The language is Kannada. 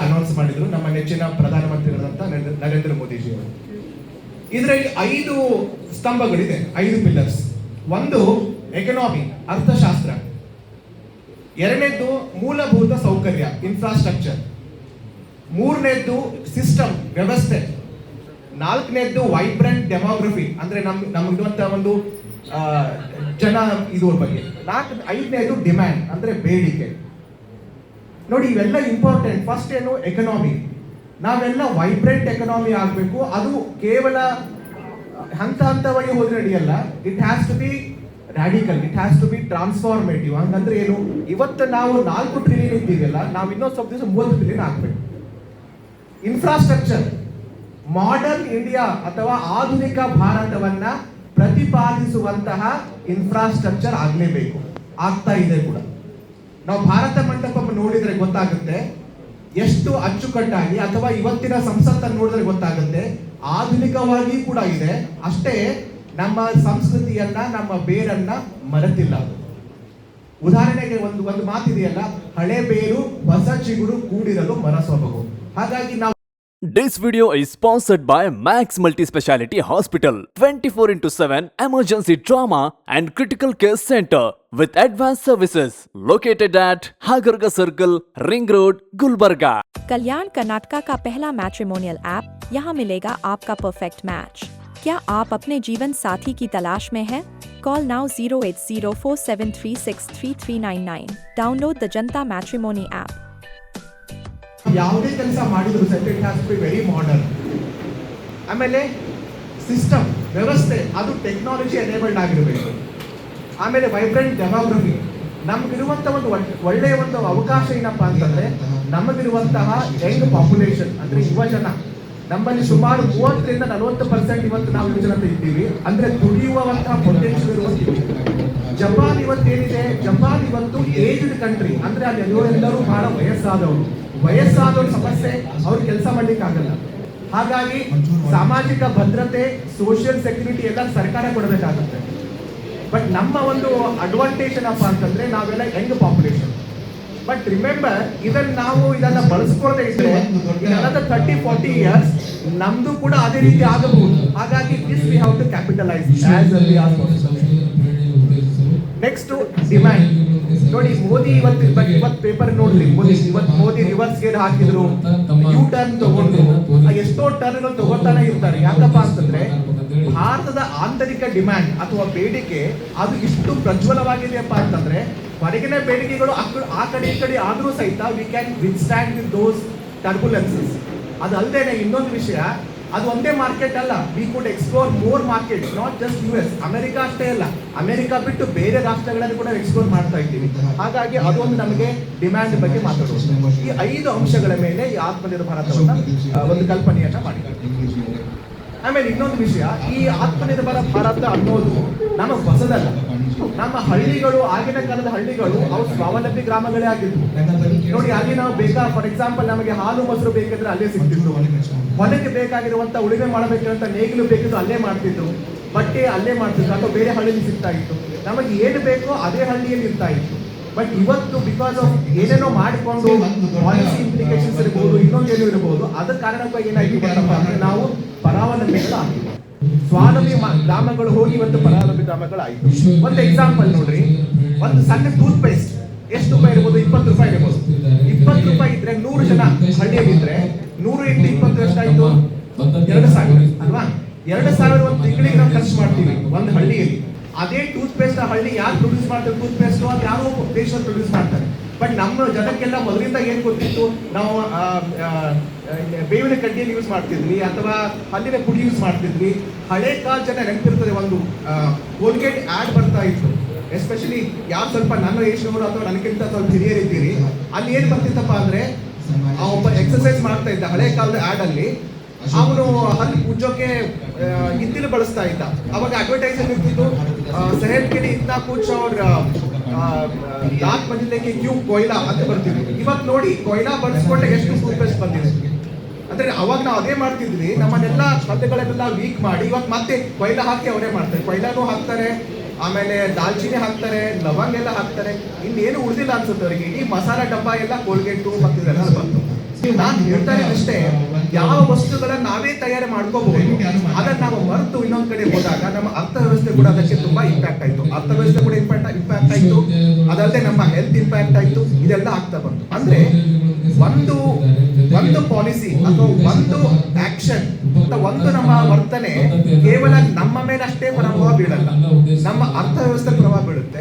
ಅನೌನ್ಸ್ ಮಾಡಿದ್ರು, ನಮ್ಮ ನೆಚ್ಚಿನ ಪ್ರಧಾನಮಂತ್ರಿಗಳಂತ ನರೇಂದ್ರ- ಮೋದಿಜಿ ಅವರು ಇದರಲ್ಲಿ ಐದು ಸ್ತಂಭಗಳಿದೆ, ಐದು ಪಿಲ್ಲರ್ಸ್ ಒಂದು ಎಕನಾಮಿ ಅರ್ಥಶಾಸ್ತ್ರ. ಎರಡನೇದ್ದು ಮೂಲಭೂತ ಸೌಕರ್ಯ ಇನ್ಫ್ರಾಸ್ಟ್ರಕ್ಚರ್ ಮೂರನೇದ್ದು ಸಿಸ್ಟಮ್ ವ್ಯವಸ್ಥೆ. ನಾಲ್ಕನೇದ್ದು ವೈಬ್ರೆಂಟ್ ಡೆಮೋಗ್ರಫಿ ಅಂದ್ರೆ ನಮ್, ನಮಗಿರುವಂತ ಒಂದು ಜನ ಇದ್ರ ಬಗ್ಗೆ. ನಾಲ್ಕು, ಐದನೇದು ಡಿಮ್ಯಾಂಡ್ ಅಂದ್ರೆ ಬೇಡಿಕೆ. ನೋಡಿ, ಇವೆಲ್ಲ ಇಂಪಾರ್ಟೆಂಟ್ ಫಸ್ಟ್ ಏನು ಎಕನಾಮಿ ನಾವೆಲ್ಲ ವೈಬ್ರೆಂಟ್ ಎಕನಾಮಿ ಆಗಬೇಕು. ಅದು ಕೇವಲ ಹಂತ ಹಂತವಾಗಿ ಹೋದ್ರೆ ನಡೆಯಲ್ಲ. It has to be radical it has to be transformative ಹಂಗಂದ್ರೆ ಏನು, ಇವತ್ತು ನಾವು ನಾಲ್ಕು ಟ್ರಿಲಿಯನ್ ಇದ್ದೀವಲ್ಲ, ನಾವು ಇನ್ನೊಂದು ಸ್ವಲ್ಪ ದಿವಸ ಮೂವತ್ತು ಟ್ರಿಲಿಯನ್ ಆಗಬೇಕು ಇನ್ಫ್ರಾಸ್ಟ್ರಕ್ಚರ್ ಮಾಡರ್ನ್ ಇಂಡಿಯಾ ಅಥವಾ ಆಧುನಿಕ ಭಾರತವನ್ನ ಪ್ರತಿಪಾದಿಸುವಂತಹ ಇನ್ಫ್ರಾಸ್ಟ್ರಕ್ಚರ್ ಆಗಲೇಬೇಕು. ಆಗ್ತಾ ಇದೆ ಕೂಡ. ನಾವು ಭಾರತ ಮಂಟಪ ನೋಡಿದ್ರೆ ಗೊತ್ತಾಗುತ್ತೆ ಎಷ್ಟು ಅಚ್ಚುಕಟ್ಟಾಗಿ ಅಥವಾ ಇವತ್ತಿನ ಸಂಸತ್ತನ್ನು ನೋಡಿದ್ರೆ ಗೊತ್ತಾಗುತ್ತೆ. ಆಧುನಿಕವಾಗಿ ಕೂಡ ಇದೆ. ಅಷ್ಟೇ ನಮ್ಮ ಸಂಸ್ಕೃತಿಯನ್ನ, ನಮ್ಮ ಬೇರನ್ನ ಮರೆತಿಲ್ಲ ಉದಾಹರಣೆಗೆ ಒಂದು ಒಂದು ಮಾತಿದೆಯಲ್ಲ, ಹಳೆ ಬೇರು ಹೊಸ ಚಿಗುರು ಕೂಡಿರಲು ಮರ ಹಾಗಾಗಿ ನಾವು this video is sponsored by Max multi speciality hospital 24 four into seven emergency trauma and critical care centre with advance services located at Hagarga circle ring road Gulbarga Kalyan Karnataka का पहला मैट्रिमोनियल एप यहाँ मिलेगा आपका परफेक्ट मैच क्या आप अपने जीवन साथी की तलाश में है? Call now zero eight zero four seven three six three three nine nine download the Janata matrimony app ಯಾವುದೇ ಕೆಲಸ ಮಾಡಿದ್ರು set it has be very modern ಆಮೇಲೆ ಸಿಸ್ಟಮ್ ವ್ಯವಸ್ಥೆ, ಅದು ಟೆಕ್ನಾಲಜಿ ಎನೇಬಲ್ಡ್ ಆಗಿರಬೇಕು. ಆಮೇಲೆ ವೈಬ್ರೆಂಟ್ ಡೆಮೋಗ್ರಫಿ ನಮಗಿರುವಂತ ಒಂದು ಒಳ್- ಒಳ್ಳೆಯ ಒಂದು ಅವಕಾಶ ಏನಪ್ಪ ಅಂತಂದ್ರೆ ನಮಗಿರುವಂತಹ ಯಂಗ್ ಪಾಪ್ಯುಲೇಷನ್ ಅಂದ್ರೆ ಯುವ ಜನ ನಮ್ಮಲ್ಲಿ ಸುಮಾರು ಮೂವತ್ತರಿಂದ ನಲವತ್ತು ಪರ್ಸೆಂಟ್ ಇವತ್ತು ನಾವು ಜನತೆ ಇದ್ದೀವಿ. ಅಂದ್ರೆ ದುಡಿಯುವಂತಹ ಪೊಟೆನ್ಷಿಯಲ್ ಇರುವಂತ ಜಪಾನ್ ಇವತ್ತೇನಿದೆ? ಜಪಾನ್ ಇವತ್ತು ಏಜ್ಡ್ ಕಂಟ್ರಿ ಅಂದ್ರೆ ಅಲ್ಲಿ ಎಲ್ಲರೂ ಬಹಳ ವಯಸ್ಸಾದವರು. ವಯಸ್ಸಾದವ್ರ ಸಮಸ್ಯೆ, ಅವ್ರು ಕೆಲಸ ಮಾಡ್ಲಿಕ್ಕೆ ಆಗಲ್ಲ. ಹಾಗಾಗಿ ಸಾಮಾಜಿಕ ಭದ್ರತೆ ಸೋಷಿಯಲ್ ಸೆಕ್ಯೂರಿಟಿ ಎಲ್ಲ ಸರ್ಕಾರ ಕೊಡಬೇಕಾಗುತ್ತೆ. ಬಟ್ ನಮ್ಮ ಒಂದು ಅಡ್ವಾಂಟೇಜ್ ಏನಪ್ಪ ಅಂತಂದ್ರೆ ನಾವೆಲ್ಲ ಯಂಗ್ ಪಾಪ್ಯುಲೇಷನ್ ಬಟ್ ರಿಮೆಂಬರ್ ಇದನ್ನ ನಾವು ಇದನ್ನ ಬಳಸ್ಕೊಳ್ಳದೆ ಇದ್ರೆ ತರ್ಟಿ ಫಾರ್ಟಿ ಇಯರ್ಸ್ ನಮ್ದು ಕೂಡ ಅದೇ ರೀತಿ ಆಗಬಹುದು. ಹಾಗಾಗಿ this we have to capitalise as next demand ನೋಡಿ ಮೋದಿ ಇವತ್ತು ಇವತ್ತು ಪೇಪರ್ ನೋಡ್ರಿ ಮೋದಿ ಇವತ್ತು ಮೋದಿ ರಿವರ್ಸ್ ಗೇರ್ ಹಾಕಿದ್ರು. ಯು ಟರ್ನ್ ತಗೊಂಡ್ರು ಎಷ್ಟೋ ಟರ್ನ್ಗಳು ತಗೋತಾನೆ ಇರ್ತಾರೆ. ಯಾಕಪ್ಪ ಅಂತಂದ್ರೆ ಭಾರತದ ಆಂತರಿಕ ಡಿಮ್ಯಾಂಡ್ ಅಥವಾ ಬೇಡಿಕೆ ಅದು ಇಷ್ಟು ಪ್ರಜ್ವಲವಾಗಿದೆಯಪ್ಪ ಅಂತಂದ್ರೆ ಹೊರಗಿನ ಬೇಡಿಕೆಗಳು ಆ ಕಡೆ- ಈ ಕಡೆ ಆದ್ರೂ ಸಹಿತ we can withstand with those turbulences ಅದಲ್ಲದೆ ಇನ್ನೊಂದು ವಿಷಯ ಅದು ಒಂದೇ ಮಾರ್ಕೆಟ್ ಅಲ್ಲ. We could explore more market not just U S America ಅಷ್ಟೇ ಅಲ್ಲ. ಅಮೆರಿಕಾ ಬಿಟ್ಟು ಬೇರೆ ರಾಷ್ಟ್ರಗಳಲ್ಲಿ ಕೂಡ ಎಕ್ಸ್ಪ್ಲೋರ್ ಮಾಡ್ತಾ ಇದ್ದೀವಿ. ಹಾಗಾಗಿ ಅದೊಂದು ನಮಗೆ ಡಿಮ್ಯಾಂಡ್ ಬಗ್ಗೆ ಮಾತಾಡೋದು ಈ ಐದು ಅಂಶಗಳ ಮೇಲೆ ಈ ಆತ್ಮನಿರ್ಭರ ಒಂದು ಕಲ್ಪನೆಯನ್ನ ಮಾಡಿಕೊಳ್ತೀವಿ ಆಮೇಲೆ ಇನ್ನೊಂದು ವಿಷಯ, ಈ ಆತ್ಮನಿರ್ಭರ ಭಾರತ ಅನ್ನೋದು ನಮಗೆ ಹೊಸದಲ್ಲ. ನಮ್ಮ ಹಳ್ಳಿಗಳು, ಆಗಿನ ಕಾಲದ ಹಳ್ಳಿಗಳು ಅವು ಸ್ವಾವಲಂಬಿ ಗ್ರಾಮಗಳೇ ಆಗಿದ್ವು. ನೋಡಿ ಅಲ್ಲಿ ನಾವು ಬೇಕಾ ಫಾರ್ ಎಕ್ಸಾಂಪಲ್ ನಮಗೆ ಹಾಲು, ಮೊಸರು ಬೇಕಂದ್ರೆ ಅಲ್ಲೇ ಸಿಗ್ತಿದ್ರು ಹೊಲಕ್ಕೆ ಬೇಕಾಗಿರುವಂತ ಉಳುಮೆ ಮಾಡಬೇಕಂತ ನೇಗಿಲು ಬೇಕಿದ್ರು ಅಲ್ಲೇ ಮಾಡ್ತಿದ್ರು. ಬಟ್ಟೆ ಅಲ್ಲೇ ಮಾಡ್ತಿದ್ರು, ಅಥವಾ ಬೇರೆ ಹಳ್ಳಿಯಲ್ಲಿ ಸಿಗ್ತಾ ಇತ್ತು. ನಮಗೆ ಏನು ಬೇಕೋ ಅದೇ ಹಳ್ಳಿಯಲ್ಲಿ ಇರ್ತಾ ಇತ್ತು. ಬಟ್ ಇವತ್ತು ಬಿಕಾಸ್ ಆಫ್ ಏನೇನೋ ಮಾಡಿಕೊಂಡು ಪಾಲಿಸಿ ಇಂಪ್ಲಿಕೇಶನ್ಸ್ ಇರಬಹುದು ಇನ್ನೊಂದೇನು ಇರಬಹುದು ಅದ ಕಾರಣಕ್ಕಾಗಿ ಏನಾಯ್ತು ನಾವು ಅಂದ್ರೆ ನಾವು ಪರಾವಲಂಬಿಗಳಾಗಿವೆ ಸ್ವಾವಲಂಬಿ ಗ್ರಾಮಗಳು ಹೋಗಿ ಇವತ್ತು ಪರಾವಲಂಬಿ ಗ್ರಾಮಗಳಾಯಿತು. ಒಂದು ಎಕ್ಸಾಂಪಲ್ ನೋಡ್ರಿ. ಒಂದು ಸಣ್ಣ ಟೂತ್ ಪೇಸ್ಟ್ ಎಷ್ಟು ರೂಪಾಯಿ ಇರ್ಬೋದು? ಇಪ್ಪತ್ತು ರೂಪಾಯಿ ಇರ್ಬೋದು. ಇಪ್ಪತ್ತು ರೂಪಾಯಿ ಇದ್ರೆ ನೂರು ಜನ ಹಳ್ಳಿಯಲ್ಲಿ ಇದ್ರೆ ನೂರು ಎಂಟು ಇಪ್ಪತ್ತು ಎಷ್ಟಾಯ್ತು ಎರಡು ಸಾವಿರ, ಅಲ್ವಾ? ಎರಡು ಸಾವಿರ ಒಂದು ತಿಂಗಳಿಗೆ ನಾವು ಖರ್ಚು ಮಾಡ್ತೀವಿ ಒಂದು ಹಳ್ಳಿಯಲ್ಲಿ. ಅದೇ ಟೂತ್ ಪೇಸ್ಟ್ ಹಳ್ಳಿ ಯಾರು ಪ್ರೊಡ್ಯೂಸ್ ಮಾಡ್ತಾರೆ? ಟೂತ್ ಪೇಸ್ಟ್ ಅದು ಯಾರೋ ದೇಶ ಪ್ರೊಡ್ಯೂಸ್ ಮಾಡ್ತಾರೆ. ಬಟ್ ನಮ್ಮ ಜನಕ್ಕೆಲ್ಲ ಮೊದಲಿಂದ ಏನು ಗೊತ್ತಿತ್ತು? ನಾವು ಬೇವಿನ ಕಡ್ಡಿಯನ್ನು ಯೂಸ್ ಮಾಡ್ತಿದ್ವಿ, ಅಥವಾ ಹಲ್ಲಿನ ಪುಡಿ ಯೂಸ್ ಮಾಡ್ತಿದ್ವಿ. ಹಳೆ ಕಾಲ ಜನ ನೆನಪಿರ್ತದೆ ಒಂದು ಕೋಲ್ಗೇಟ್ ಆ್ಯಡ್ ಬರ್ತಾ ಇತ್ತು. ಎಸ್ಪೆಷಲಿ ಯಾರು ಸ್ವಲ್ಪ ನನ್ನ ಏಷ್ಯವರು ಅಥವಾ ನನಗಿಂತ ಸ್ವಲ್ಪ ಹಿರಿಯರಿದ್ದೀರಿ, ಅಲ್ಲಿ ಏನು ಬರ್ತಿತ್ತಪ್ಪ ಅಂದರೆ ಒಬ್ಬ ಎಕ್ಸಸೈಸ್ ಮಾಡ್ತಾ ಇದ್ದ ಹಳೆ ಕಾಲದ ಆ್ಯಡಲ್ಲಿ ಅವನು ಹಲ್ಲಿ ಉಜ್ಜೋಕೆ ಇದ್ದಿಲು ಬಳಸ್ತಾ ಇದ್ದ. ಅವಾಗ ಅಡ್ವರ್ಟೈಸ್ ಇರ್ತಿತ್ತು. ಸೆಹೆಲ್ ಕಿಡಿ ಇತ್ತ ಕೂಚ್ ಅವ್ರ ನಾಲ್ಕು ಬಂದಿದ್ದಕ್ಕೆ ಕ್ಯೂ ಕೊಯ್ಲಾ ಅಂತ ಬರ್ತೀವಿ. ಇವತ್ತು ನೋಡಿ, ಕೊಯ್ಲಾ ಬಳಸ್ಕೊಂಡೆ ಎಷ್ಟು ಟೂತ್ ಪೇಸ್ಟ್ ಬಂದಿದೆ. ಅಂದ್ರೆ ಅವಾಗ ನಾವು ಅದೇ ಮಾಡ್ತಿದ್ವಿ, ನಮ್ಮನ್ನೆಲ್ಲ ಸ್ಪರ್ಧೆಗಳನ್ನೆಲ್ಲ ವೀಕ್ ಮಾಡಿ ಇವತ್ತು ಮತ್ತೆ ಕೊಯ್ಲಾ ಹಾಕಿ ಅವರೇ ಮಾಡ್ತಾರೆ. ಕೊಯ್ಲಾನು ಹಾಕ್ತಾರೆ, ಆಮೇಲೆ ದಾಲ್ಚಿನ್ನಿ ಹಾಕ್ತಾರೆ ಲವಂಗ ಎಲ್ಲ ಹಾಕ್ತಾರೆ. ಇನ್ನೇನು ಉಳಿದಿಲ್ಲ ಅನ್ಸುತ್ತೆ ಅವರಿಗೆ. ಇಡೀ ಮಸಾಲ ಡಬ್ಬ ಎಲ್ಲ ಕೋಲ್ಗೇಟು ಮತ್ತು ಇದೆಲ್ಲ ಬಂತು. ನಾನು ಹೇಳ್ತಾರೆ ಅಷ್ಟೇ ಯಾವ ವಸ್ತುಗಳನ್ನ ನಾವೇ ತಯಾರಿ ಮಾಡ್ಕೋಬಹುದು ಅದನ್ನ ನಾವು ಮರೆತು ಇನ್ನೊಂದ್ ಕಡೆ ಹೋದಾಗ ನಮ್ಮ ಅರ್ಥ ಅರ್ಥವ್ಯವಸ್ಥೆ ಕೂಡ ಅದಕ್ಕೆ ತುಂಬಾ ಇಂಪ್ಯಾಕ್ಟ್ ಆಯ್ತು. ಅರ್ಥವ್ಯವಸ್ಥೆ ಕೂಡ ಇಂಪ್ಯಾಕ್ಟ್ ಇಂಪ್ಯಾಕ್ಟ್ ಆಯ್ತು. ಅದಲ್ಲದೆ ನಮ್ಮ ಹೆಲ್ತ್ ಇಂಪ್ಯಾಕ್ಟ್ ಆಯ್ತು. ಇದೆಲ್ಲ ಆಗ್ತಾ ಬಂತು. ಅಂದ್ರೆ ಒಂದು ಒಂದು ಪಾಲಿಸಿ ಅಥವಾ ಒಂದು ಆಕ್ಷನ್ ಒಂದು ನಮ್ಮ ವರ್ತನೆ ಕೇವಲ ನಮ್ಮ ಮೇಲೆ ಅಷ್ಟೇ ಪ್ರಭಾವ ಬೀಳಲ್ಲ. ನಮ್ಮ ಅರ್ಥವ್ಯವಸ್ಥೆ ಪ್ರಭಾವ ಬೀಳುತ್ತೆ.